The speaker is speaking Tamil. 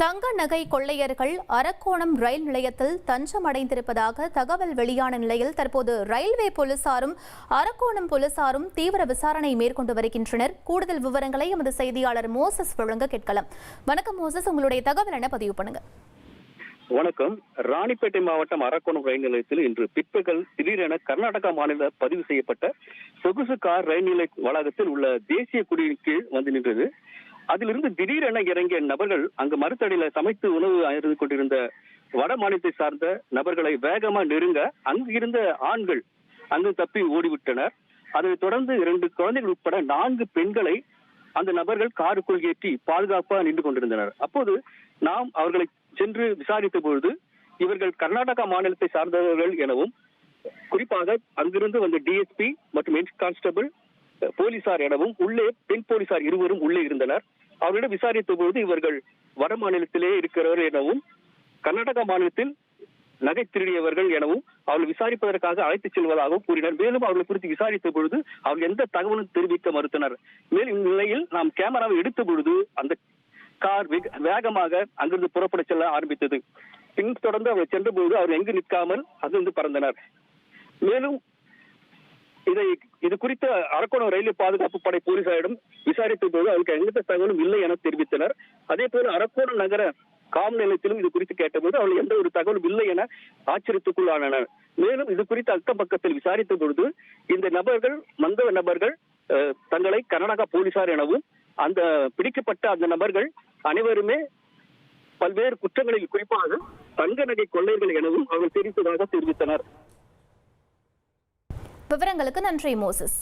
தங்க நகை கொள்ளையர்கள் அரக்கோணம் ரயில் நிலையத்தில் தஞ்சம் அடைந்திருப்பதாக தகவல் வெளியான நிலையில் தற்போது ரயில்வே போலீசாரும் அரக்கோணம் போலீசாரும் தீவிர விசாரணை மேற்கொண்டு வருகின்றனர். கூடுதல் விவரங்களை எமது செய்தியாளர் மோசஸ் வழங்க கேட்கலாம். வணக்கம் மோசஸ் உங்களுடைய தகவல் என பதிவு பண்ணுங்க? வணக்கம். ராணிப்பேட்டை மாவட்டம் அரக்கோணம் ரயில் நிலையத்தில் இன்று பிற்பகல் திடீரென கர்நாடகா மாநில பதிவு செய்யப்பட்ட சொகுசு கார் ரயில் நிலைய வளாகத்தில் உள்ள தேசிய குடியின் கீழ் வந்து நின்றது. அதிலிருந்து திடீரென இறங்கிய நபர்கள் அங்கு மறுத்தடையில சமைத்து உணவு அருந்து கொண்டிருந்த வட மாநிலத்தை சார்ந்த நபர்களை வேகமா நெருங்க அங்கு இருந்த ஆண்கள் அங்கு தப்பி ஓடிவிட்டனர். அதை தொடர்ந்து இரண்டு குழந்தைகள் உட்பட நான்கு பெண்களை அந்த நபர்கள் காருக்குள் ஏற்றி பாதுகாப்பாக நின்று கொண்டிருந்தனர். அப்போது நாம் அவர்களை சென்று விசாரித்த பொழுது இவர்கள் கர்நாடகா மாநிலத்தை சார்ந்தவர்கள் எனவும் குறிப்பாக அங்கிருந்து வந்த டிஎஸ்பி மற்றும் ஹெட் கான்ஸ்டபிள் போலீசார் எனவும் உள்ளே பெண் போலீசார் இருவரும் உள்ளே இருந்தனர். அவரிடம் விசாரித்த போது இவர்கள் வட மாநிலத்திலே இருக்கிறவர்கள் எனவும் கர்நாடகா மாநிலத்தில் நகை திருடியவர்கள் எனவும் அவர்கள் விசாரிப்பதற்காக அழைத்துச் செல்வதாகவும் கூறினர். மேலும் அவர்கள் குறித்து விசாரித்த பொழுது அவர்கள் எந்த தகவலும் தெரிவிக்க மறுத்தனர். மேலும் இந்நிலையில் நாம் கேமராவை எடுத்த பொழுது அந்த கார் வேகமாக அங்கிருந்து புறப்பட செல்ல ஆரம்பித்தது. பின் தொடர்ந்து அவர் சென்றபோது அவர் எங்கு நிற்காமல் அங்கிருந்து பறந்தனர். மேலும் இதை இது குறித்த அரக்கோணம் ரயில்வே பாதுகாப்பு படை போலீசாரிடம் விசாரித்த போது அவருக்கு எந்த தகவலும் இல்லை என தெரிவித்தனர். அதே போல அரக்கோணம் நகர காவல் நிலையத்திலும் இது குறித்து கேட்டபோது அவர்கள் எந்த ஒரு தகவலும் இல்லை என ஆச்சரியத்துக்குள்ளானனர். மேலும் இது குறித்து அக்கம் பக்கத்தில் விசாரித்த பொழுது இந்த நபர்கள் மந்த நபர்கள் அஹ், தங்களை கர்நாடகா போலீசார் எனவும் அந்த பிடிக்கப்பட்ட அந்த நபர்கள் அனைவருமே பல்வேறு குற்றங்களில் குறிப்பாக தங்க நகை கொள்ளையர்கள் எனவும் அவர்கள் தெரிவித்ததாக தெரிவித்தனர். விவரங்களுக்கு நன்றி மோசஸ்.